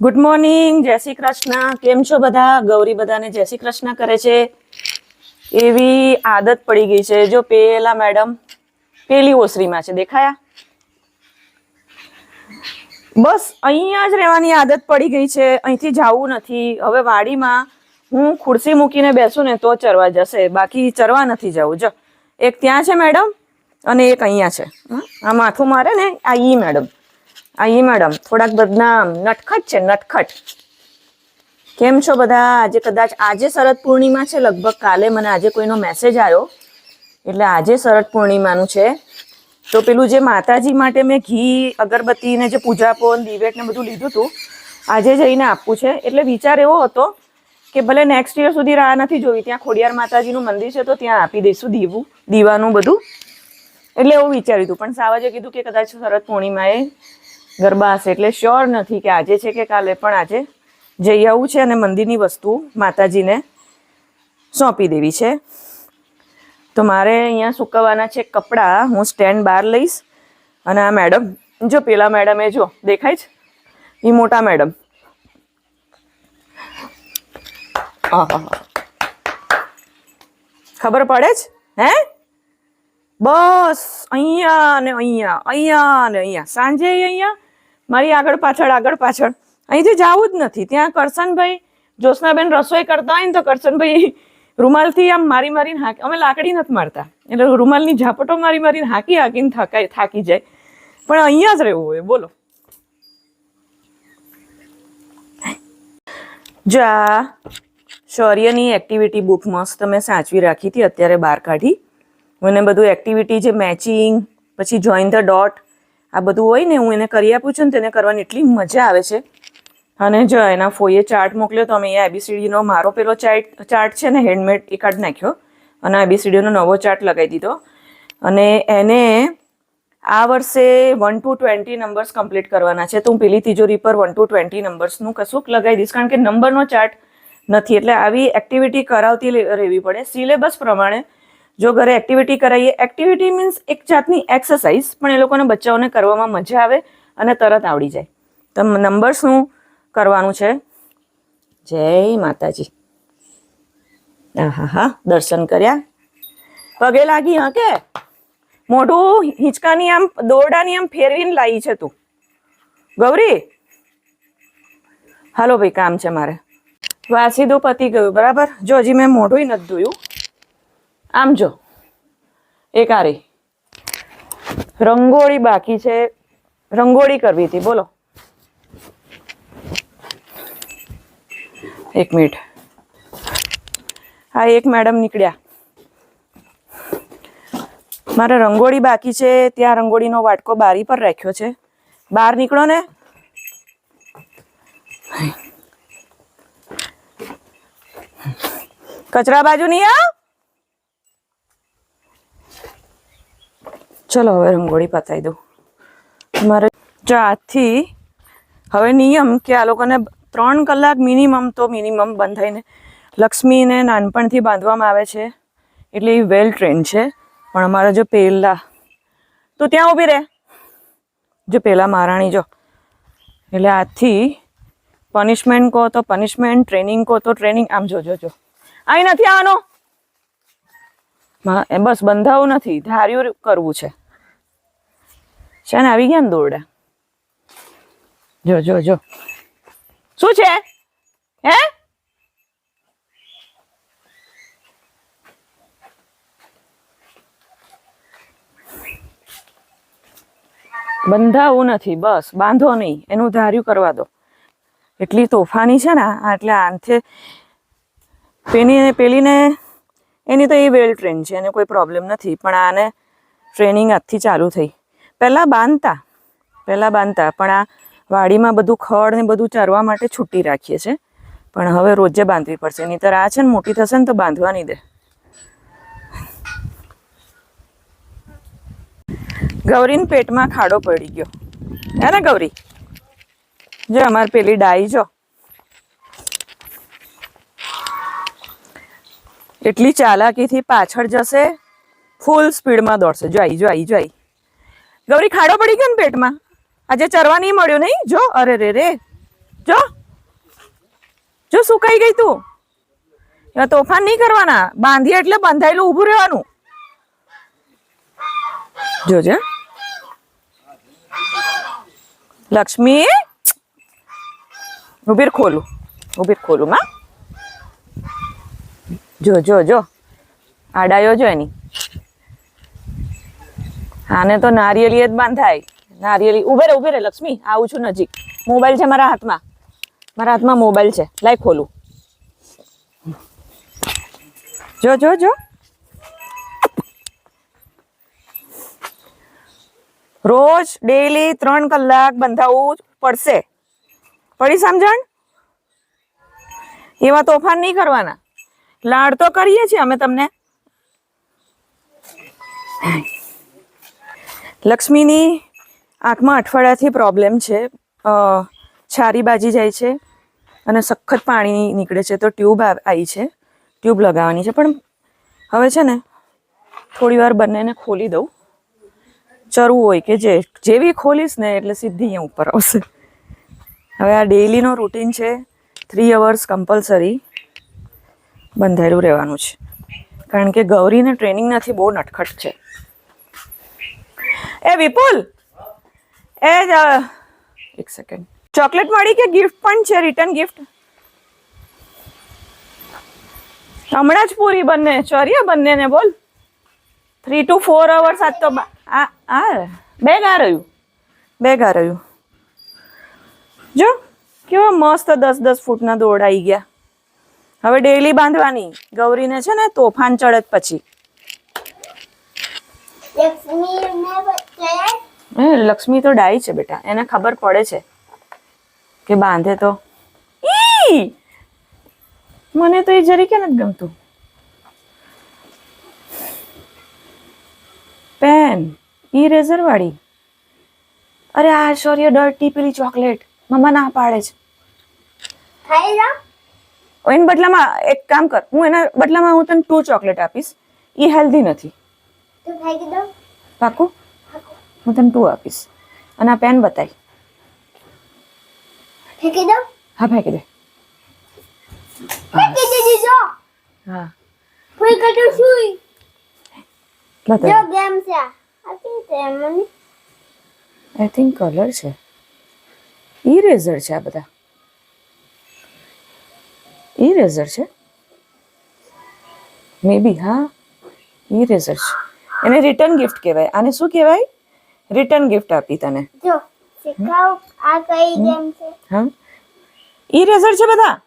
Good morning જય શ્રી કૃષ્ણ. કેમ છો બધા? ગૌરી બધાને જય શ્રી કૃષ્ણ કરે છે. એવી આદત પડી ગઈ છે. જો પેલા મેડમ પેલી ઓસરીમાં છે. દેખાયા? બસ, અહીંયા જ રહેવાની આદત પડી ગઈ છે. અહીંથી જવું નથી. હવે વાડીમાં હું ખુરશી મૂકીને બેસું ને તો ચરવા જશે. બાકી ચરવા નથી જવું. જો, એક ત્યાં છે મેડમ અને એક અહીંયા છે? આ માથું મારે ને, આ ઈ મેડમ ઈ મેડમ, થોડાક બદનામ, નટખટ છે, નટખટ. કેમ છો બધા? આજે કદાચ આજે શરદ પૂર્ણિમા છે, લગભગ કાલે મને આજે કોઈનો મેસેજ આવ્યો એટલે આજે શરદ પૂર્ણિમાનું છે. તો પેલું જે માતાજી માટે મેં ઘી અગરબત્તી ને જે પૂજાપોન દિવેટ ને બધું લીધું હતું આજે જઈને આપવું છે. એટલે વિચાર એવો હતો કે ભલે નેક્સ્ટ યર સુધી રાહ નથી જોવી, ત્યાં ખોડિયાર માતાજીનું મંદિર છે, તો ત્યાં આપી દઈશું દીવું, દીવાનું બધું. એટલે એવું વિચાર્યું હતું. પણ સાવાજે કીધું કે કદાચ શરદ પૂર્ણિમાએ ગરબા હશે. એટલે શ્યોર નથી કે આજે છે કે કાલે, પણ આજે જઈ આવું છે અને મંદિરની વસ્તુ માતાજીને સોંપી દેવી છે. તો મારે અહીંયા સુકવવાના છે કપડાં. હું સ્ટેન્ડ બહાર લઈશ. અને આ મેડમ જો પેલા મેડમ એ જો, દેખાય છે? એ મોટા મેડમ. ખબર પડે છે હે? બસ, અહીંયા ને અહીંયા અહીંયા ને અહીંયા. સાંજે અહીંયા? મારી આગળ પાછળ આગળ પાછળ. અહીંથી જવું જ નથી. ત્યાં કરશનભાઈ, જ્યોત્સનાબેન રસોઈ કરતા હોય ને તો કરશનભાઈ રૂમાલથી આમ મારી મારીને હાંકી. અમે લાકડી નથી મારતા. એટલે રૂમાલની ઝાપટો મારી મારીને હાંકી હાંકીને થકાય, થાકી જાય. પણ અહીંયા જ રહેવું હોય. બોલો. જા. શૌર્યની એક્ટિવિટી બુક મસ્ત મેં સાચવી રાખી હતી. અત્યારે બહાર કાઢી. મને બધું એક્ટિવિટી જે મેચિંગ પછી જોઈન ધ ડોટ આ બધું હોય ને, હું એને કરી આપું છું ને, તેને કરવાની એટલી મજા આવે છે. અને જો એના ફોઈએ ચાર્ટ મોકલ્યો તો અમે અહીંયા એબીસીડીનો મારો પેલો ચાર્ટ ચાર્ટ છે ને હેન્ડમેડ એ કાઢી નાખ્યો. અને એબીસીડીનો નવો ચાર્ટ લગાવી દીધો. અને એને આ વર્ષે one two twenty numbers complete કરવાના છે. તો હું પેલી તિજોરી પર વન ટુ ટ્વેન્ટી નંબર્સનું કશુંક લગાવી દઈશ, કારણ કે નંબરનો ચાર્ટ નથી. એટલે આવી એક્ટિવિટી કરાવતી રહેવી પડે. સિલેબસ પ્રમાણે જો ઘરે એક્ટિવિટી કરાવીએ એક્ટિવિટી મીન્સ એક જાતની એક્સરસાઇઝ પણ એ લોકોને બચ્ચાઓને કરવામાં મજા આવે અને તરત આવડી જાય. તો નંબર્સનું કરવાનું છે. જય માતાજી. હા હા હા દર્શન કર્યા. પગે લાગી, હા કે? મોઢું હિંચકાની આમ, દોરડાની આમ ફેરવીને લાવી છે તું. ગૌરી? હાલો ભાઈ, કામ છે મારે. વાસીદું પતી ગયું, બરાબર? જો હજી મેં મોઢું નથી ધોયું. આમ જો. એક આ રંગોળી બાકી છે. રંગોળી કરવી હતી, બોલો. એક મિનિટ. હા, એક મેડમ નીકળ્યા. મારે રંગોળી બાકી છે, ત્યાં રંગોળીનો વાટકો બારી પર રાખ્યો છે. બહાર નીકળો ને. કચરા બાજુ નહીં આવ. ચલો હવે રંગોળી પતાવી દઉં. મારે જો આજથી હવે નિયમ કે આ લોકોને ત્રણ કલાક મિનિમમ તો મિનિમમ બંધાઈને લક્ષ્મીને નાનપણથી બાંધવામાં આવે છે. એટલે એ વેલ ટ્રેન્ડ છે. પણ અમારા જો પહેલા તો ત્યાં ઊભી રહે. જો પહેલાં મહારાણી જો. એટલે આજથી પનિશમેન્ટ કહો તો પનિશમેન્ટ ટ્રેનિંગ કહો તો ટ્રેનિંગ આમ જોજો જો. અહીં નથી આવવાનો. બસ બંધાવું નથી, ધાર્યું કરવું છે. છે ને, આવી ગયા ને દોરડા? જો જો જો. શું છે? હે? બંધાવું નથી, બસ, બાંધો નહીં, એનું ધાર્યું કરવા દો. એટલી તોફાની છે ને એટલે આનથી પેલીને પેલીને એની તો એ વેલ ટ્રેન છે, એને કોઈ પ્રોબ્લેમ નથી, પણ આને ટ્રેનિંગ આજથી ચાલુ થઈ. પહેલાં બાંધતા પહેલાં બાંધતા, પણ આ વાડીમાં બધું ખડ ને બધું ચરવા માટે છૂટી રાખીએ છીએ પણ હવે રોજે બાંધવી પડશે, નહીતર આ છે ને મોટી થશે ને તો બાંધવા નહીં દે. ગૌરીને પેટમાં ખાડો પડી ગયો. હે ને ગૌરી? જો, અમારે પેલી ડાઈ જો. એટલી ચાલાકીથી પાછળ જશે? ફૂલ સ્પીડમાં દોડશે. જો આઈ જોઈ આઈ ગૌરી, ખાડો પડી ગયો ને પેટમાં? આજે ચરવા નહીં મળ્યું નહીં? જો, અરે, રે રે. જો. જો, સુકાઈ ગઈ તું. એવા તોફાન નહીં કરવાના. બાંધી એટલે બંધાયેલું ઊભું રહેવાનું. જોજે લક્ષ્મી. ઉભીર ખોલું. ઉભીર ખોલું, માં. જો જો જો. આડાયો જો એની. આને તો નારિયેલી જ બાંધાય. નારિયેલી. ઉભે રે ઉભે રે લક્ષ્મી. આવું છું નજીક. મોબાઈલ છે મારા હાથમાં. મારા હાથમાં મોબાઈલ છે. લાઈ ખોલું. જો જો જો. રોજ ડેલી ત્રણ કલાક બંધાવવું પડશે. પડી સમજણ? એવા તોફાન નહીં કરવાના. લાડ તો કરીએ છીએ અમે તમને. લક્ષ્મીની આંખમાં અઠવાડિયાથી પ્રોબ્લેમ છે. છારી બાજી જાય છે અને સખત પાણી નીકળે છે તો ટ્યુબ આવી છે. ટ્યુબ લગાવવાની છે. પણ હવે છે ને, થોડી વાર બંનેને ખોલી દઉં. ચરવું હોય કે જે, જેવી ખોલીશ ને એટલે સીધી અહીંયા ઉપર આવશે. હવે આ ડેઈલીનો રૂટીન છે. થ્રી અવર્સ કમ્પલસરી બંધાયેલું રહેવાનું છે. કારણ કે ગૌરીને ટ્રેનિંગ નથી, બહુ નટખટ છે. એ વિપુલ! એ એક સેકન્ડ ચોકલેટ મળી કે ગિફ્ટ પણ છે રિટર્ન ગિફ્ટ હમણાં જ પૂરી બંને ચોરીએ બંનેને બોલ. થ્રી ટુ ફોર અવર્સ આજ તો આ આ બે ગા રહ્યું. બે ગા રહ્યું. જો, કેવા મસ્ત દસ દસ ફૂટના દોડ આવી ગયા. હવે ડેલી બાંધવાની. ગૌરીને છે ને તોફાન ચડત પછી. લક્ષ્મી તો ડાઈ છે બેટા. એને ખબર પડે છે કે બાંધે તો. મને તો એ જરીકે નથી ગમતું. પેન ઈ રેઝર વાળી. અરે આ શૌર્ય ડર્ટી પેલી ચોકલેટ. મમ્મા ના પાડે છે. ખાઈ લો. એના બદલામાં એક કામ કર હું એના બદલામાં હું તને ટુ ચોકલેટ આપીશ. એ હેલ્ધી નથી. પાકું? હું તને ટુ આપીશ. અને આ પેન બતાવી હા ફેંકી દે. હા. આઈ થિંક કલર છે? ઇરેઝર છે આ બધા. ઇરેઝર છે? મે બી હા. ઇરેઝર છે. એને રિટર્ન ગિફ્ટ કહેવાય. આને શું કહેવાય? રિટર્ન ગિફ્ટ આપી તને. જો શીખાવ આ કઈ ગેમ છે? હા ઇરેઝર છે બધા?